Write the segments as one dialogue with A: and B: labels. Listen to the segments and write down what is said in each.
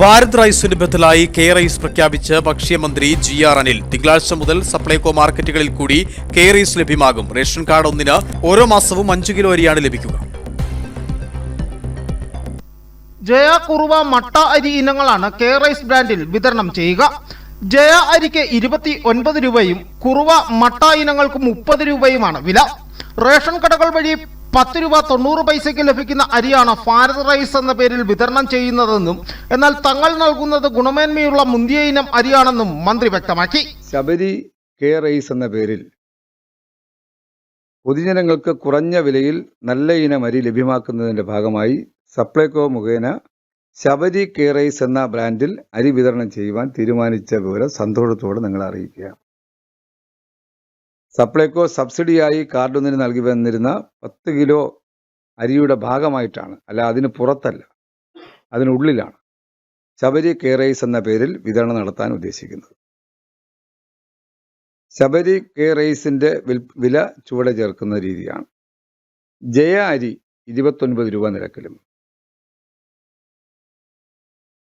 A: ഭാരത് റൈസിന് ബദലായി K rice പ്രഖ്യാപിച്ച് ഭക്ഷ്യമന്ത്രി ജി ആർ അനിൽ തിങ്കളാഴ്ച മുതൽ സപ്ലൈകോ മാർക്കറ്റുകളിൽ കൂടി കെ റൈസ് ലഭ്യമാകും. റേഷൻ കാർഡ് ഒന്നിന് ഓരോ മാസവും അഞ്ചു കിലോ അരിയാണ് ലഭിക്കുക.
B: ജയ കുറുവ മട്ട അരി ഇനങ്ങളാണ് കെ റൈസ് ബ്രാൻഡിൽ വിതരണം ചെയ്യുക. ജയ അരിക്ക് ഇരുപത്തി ഒൻപത് രൂപയും കുറുവ മട്ട ഇനങ്ങൾക്ക് മുപ്പത് രൂപയുമാണ് വില. റേഷൻ കടകൾ വഴി പത്ത് രൂപ തൊണ്ണൂറ് പൈസയ്ക്ക് ലഭിക്കുന്ന അരിയാണ് ഭാരത് റൈസ് എന്ന പേരിൽ വിതരണം ചെയ്യുന്നതെന്നും എന്നാൽ തങ്ങൾ നൽകുന്നത് ഗുണമേന്മയുള്ള മുന്തിയ ഇനം അരിയാണെന്നും മന്ത്രി വ്യക്തമാക്കി.
C: ശബരി കെ റൈസ് എന്ന പേരിൽ പൊതുജനങ്ങൾക്ക് കുറഞ്ഞ വിലയിൽ നല്ല ഇനം അരി ലഭ്യമാക്കുന്നതിന്റെ ഭാഗമായി സപ്ലൈകോ മുഖേന ശബരി കെ റൈസ് എന്ന ബ്രാൻഡിൽ അരി വിതരണം ചെയ്യുവാൻ തീരുമാനിച്ച വിവരം സന്തോഷത്തോടെ നിങ്ങളെ അറിയിക്കുക സപ്ലൈകോ സബ്സിഡിയായി കാർഡൊന്നിന് നൽകി വന്നിരുന്ന പത്ത് കിലോ അരിയുടെ ഭാഗമായിട്ടാണ്. അല്ല അതിന് പുറത്തല്ല. അതിനുള്ളിലാണ് ശബരി കെ റൈസ് എന്ന പേരിൽ വിതരണം നടത്താൻ ഉദ്ദേശിക്കുന്നത്. ശബരി കെ റൈസിന്റെ വില ചുവടെ ചേർക്കുന്ന രീതിയാണ്. ജയ അരി ഇരുപത്തൊൻപത് രൂപ നിരക്കിലും.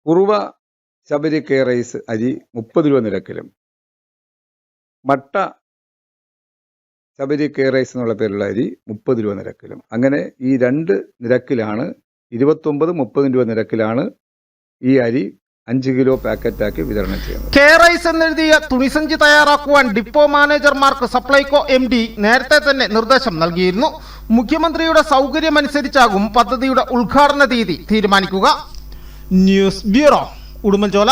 C: കുറുവ ശബരി കെ റൈസ് അരി മുപ്പത് രൂപ നിരക്കിലും. മട്ട ശബരി കെ റൈസ് എന്നുള്ള പേരുള്ള അരി മുപ്പത് രൂപ നിരക്കിലും. അങ്ങനെ ഈ രണ്ട് നിരക്കിലാണ് ഇരുപത്തൊമ്പത് മുപ്പത് രൂപ നിരക്കിലാണ് ഈ അരി അഞ്ച് കിലോ പാക്കറ്റാക്കി വിതരണം ചെയ്യുന്നത്.
B: കെ റൈസ് എന്നെഴുതിയ തുണിസഞ്ചി തയ്യാറാക്കുവാൻ ഡിപ്പോ മാനേജർമാർക്ക് സപ്ലൈകോ എം ഡി നേരത്തെ തന്നെ നിർദ്ദേശം നൽകിയിരുന്നു. മുഖ്യമന്ത്രിയുടെ സൗകര്യമനുസരിച്ചാകും പദ്ധതിയുടെ ഉദ്ഘാടന തീയതി തീരുമാനിക്കുക. News bureau Udumbanchola.